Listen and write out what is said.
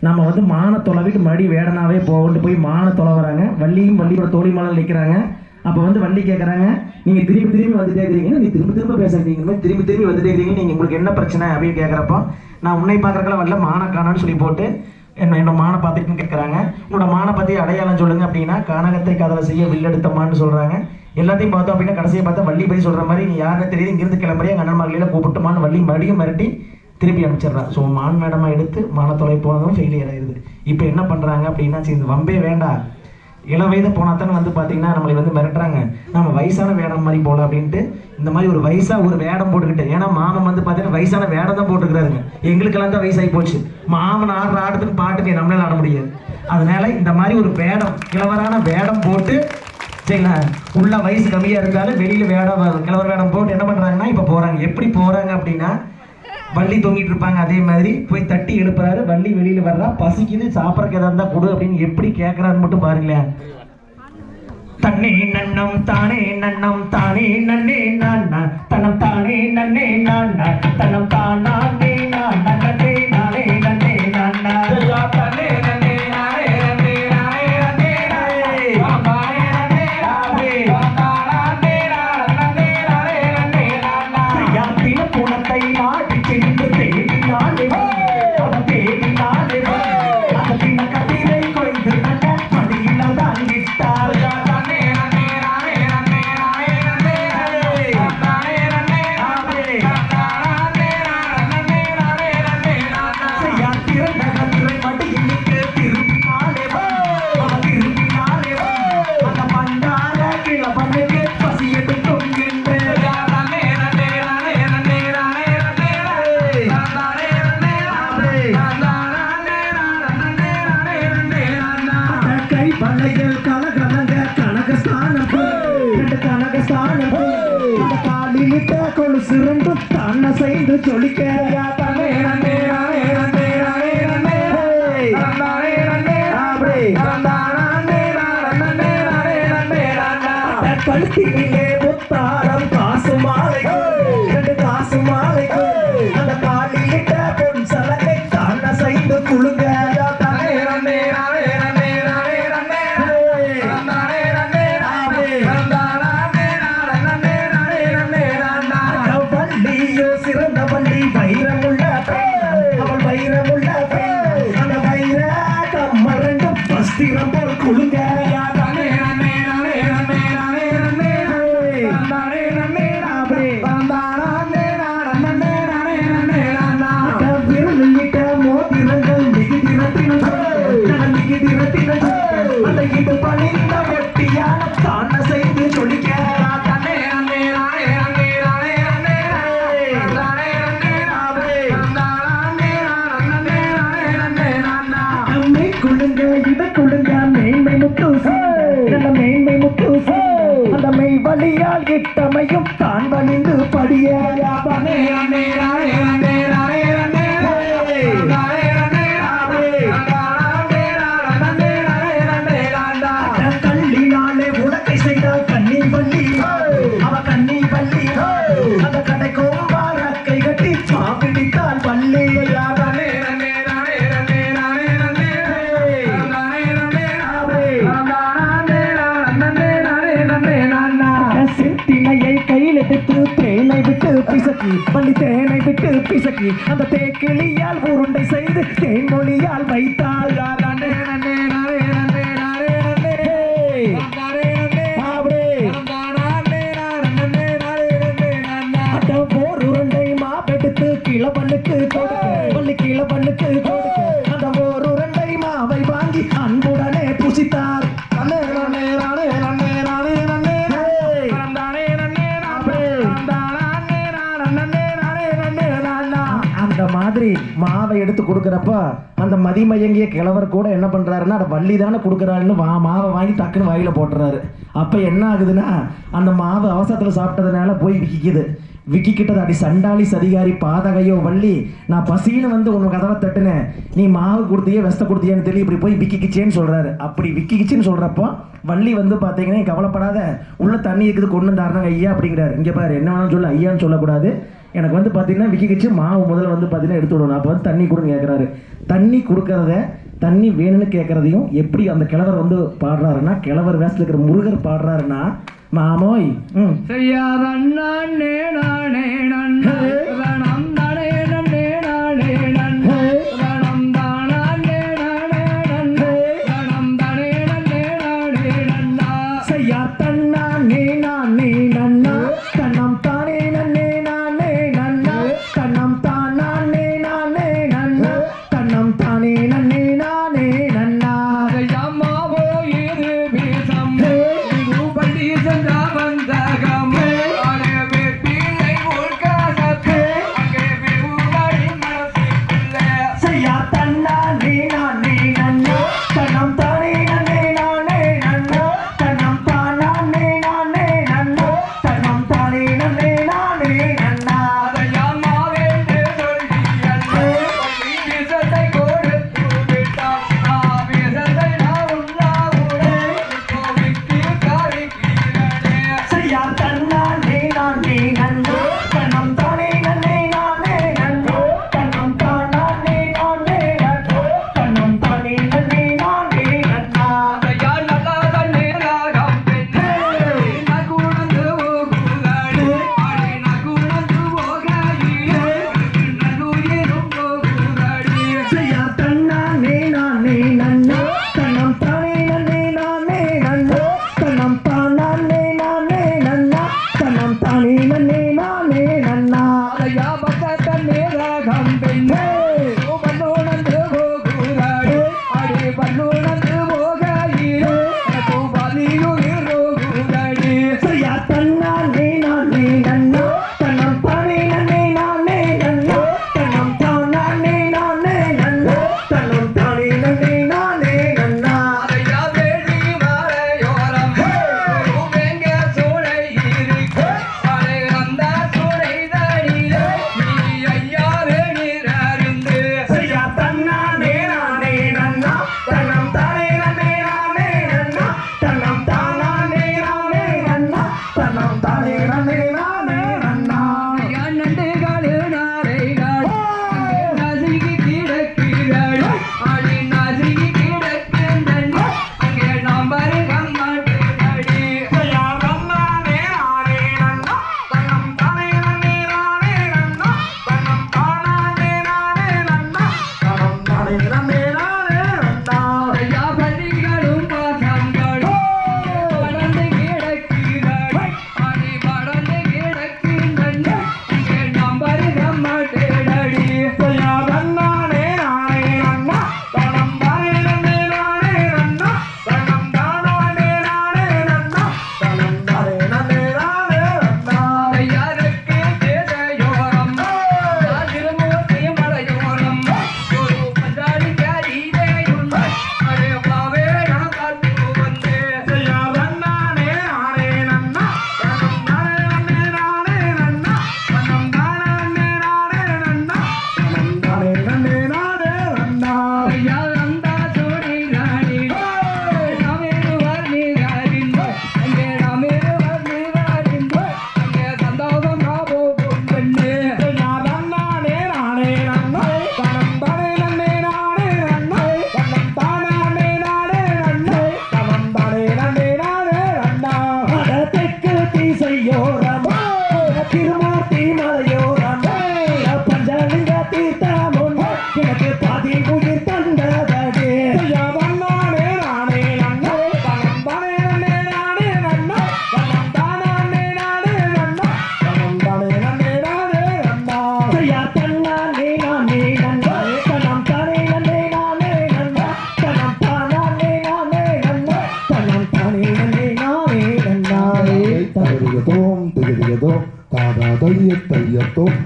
நம்ம வந்து மான தொலைவிட்டு மறுபடியும் வேடனாவே போகண்டு போய் மான தொலைவுறாங்க. வள்ளியும் வள்ளியோட தோழி மலம் நிற்கிறாங்க அப்போ வந்து வள்ளி கேட்குறாங்க நீங்கள் திரும்பி திரும்பி வந்துட்டே இருக்கிறீங்க நீ திரும்ப திரும்ப பேசுறீங்க திரும்பி திரும்பி வந்துட்டே இருக்கிறீங்க நீங்கள் உங்களுக்கு என்ன பிரச்சனை? அப்படின்னு கேட்குறப்போ நான் உன்னை பார்க்குறக்கெல்லாம் வரல மான காணான்னு சொல்லி போட்டு என்ன என்னோட மானை பார்த்துட்டுன்னு கேட்குறாங்க உன்னோட மானை பற்றி அடையாளம் சொல்லுங்க அப்படின்னா கானகத்தை காதலை செய்ய வில்லெடுத்தமான்னு சொல்கிறாங்க எல்லாத்தையும் பார்த்தோம் அப்படின்னா கடைசியை பார்த்தா வள்ளி பற்றி சொல்கிற மாதிரி நீ யாருன்னு தெரியுது இங்கிருந்து கிளம்புறியா எங்கள் அண்ணன் கூப்பிட்டுமான்னு வள்ளி மறுபடியும் மிரட்டி திருப்பி அனுப்பிச்சிடுறா. ஸோ மான் மேடமாக எடுத்து மானத்தொலை போனதும் ஃபெயிலியர் ஆயிடுது இப்போ என்ன பண்ணுறாங்க அப்படின்னா சரி இந்த வம்பே வேண்டாம். இள வயது போனாத்தானே வந்து பார்த்தீங்கன்னா நம்மளை வந்து மிரட்டுறாங்க. நம்ம வயசான வேடம் மாதிரி போகலாம் அப்படின்ட்டு இந்த மாதிரி ஒரு வயசாக ஒரு வேடம் போட்டுக்கிட்டு ஏன்னா மாமன் வந்து பார்த்தீங்கன்னா வயசான வேடம் தான் போட்டுக்கிறாருங்க. எங்களுக்கெல்லாம் தான் வயசாகி போச்சு. மாமன் ஆடுற ஆடுறதுன்னு பாட்டுக்கு நம்மளால ஆட முடியாது. அதனால இந்த மாதிரி ஒரு வேடம் கிழவரான வேடம் போட்டு சரிங்களா உள்ள வயசு கம்மியாக இருந்தாலும் வெளியில் வேடம் கிழவர் வேடம் போட்டு என்ன பண்ணுறாங்கன்னா இப்போ போகிறாங்க எப்படி போகிறாங்க அப்படின்னா வள்ளி தொங்கிட்டு இருப்பாங்க அதே மாதிரி போய் தட்டி எழுப்புறாரு. வள்ளி வெளியில வர்றா பசிக்குது சாப்பிட்றக்கு ஏதா இருந்தா கொடு அப்படின்னு எப்படி கேட்கறான்னு மட்டும் பாருங்களேன். தன்னே நன்னம் தானே நன்னம் தானே நன்னே நான் தனம் தானே நன்னே நான் தனம் தானே சிறந்து ரெண்டும் தன்னை செய்து ஜொலிக்க இத குழுங்க மேன்மை முத்து மேன்மை முத்து அந்த மெய் வழியால் இட்டமையும் தான் வலிந்து பள்ளி தேனை விட்டு பிசக்கி அந்த தேக்கிளியால் உருண்டை செய்து தேன்மொழியால் வைத்தால் யாராண்டே நன்னே பள்ளி நன்னே நானே அந்த மாதிரி மாவை எடுத்து கொடுக்குறப்ப அந்த மதிமயங்கிய கிழவர் கூட என்ன பண்ணுறாருன்னா அதை வள்ளி தானே கொடுக்குறாருன்னு வா மாவை வாங்கி டக்குன்னு வாயில போட்டுறாரு. அப்போ என்ன ஆகுதுன்னா அந்த மாவு அவசரத்தில் சாப்பிட்டதுனால போய் விக்கிக்குது. விக்கிக்கிட்டது அடி சண்டாளி சதிகாரி பாதகையோ வள்ளி நான் பசின்னு வந்து உன் கதவை தட்டுனேன். நீ மாவு கொடுத்தியே வெஸ்த கொடுத்தியான்னு தெரியல இப்படி போய் விக்கிக்கிச்சேன்னு சொல்கிறாரு அப்படி விக்கிக்கிச்சுன்னு சொல்கிறப்போ வள்ளி வந்து பார்த்தீங்கன்னா கவலைப்படாத. உள்ள தண்ணி இருக்குது கொண்டு வந்தாருனாங்க ஐயா அப்படிங்கிறாரு. இங்கே பாரு என்ன வேணாலும் சொல்ல ஐயான்னு சொல்லக்கூடாது. எனக்கு வந்து பார்த்தீங்கன்னா விக்கி கட்சி மாவு முதல்ல வந்து பார்த்தீங்கன்னா எடுத்து விடணும். அப்போ வந்து தண்ணி கொடுன்னு கேட்குறாரு தண்ணி கொடுக்கறத தண்ணி வேணும்னு கேட்குறதையும் எப்படி அந்த கிழவர் வந்து பாடுறாருன்னா கிழவர் வேஸ்ட்டில் இருக்கிற முருகர் பாடுறாருன்னா மாமோய் ம். சரியா நானே. நானே நான். தானே நன்னே நானே. நன்னே. செய்யா தன்ன திருமூர்த்தி மலைய Cool.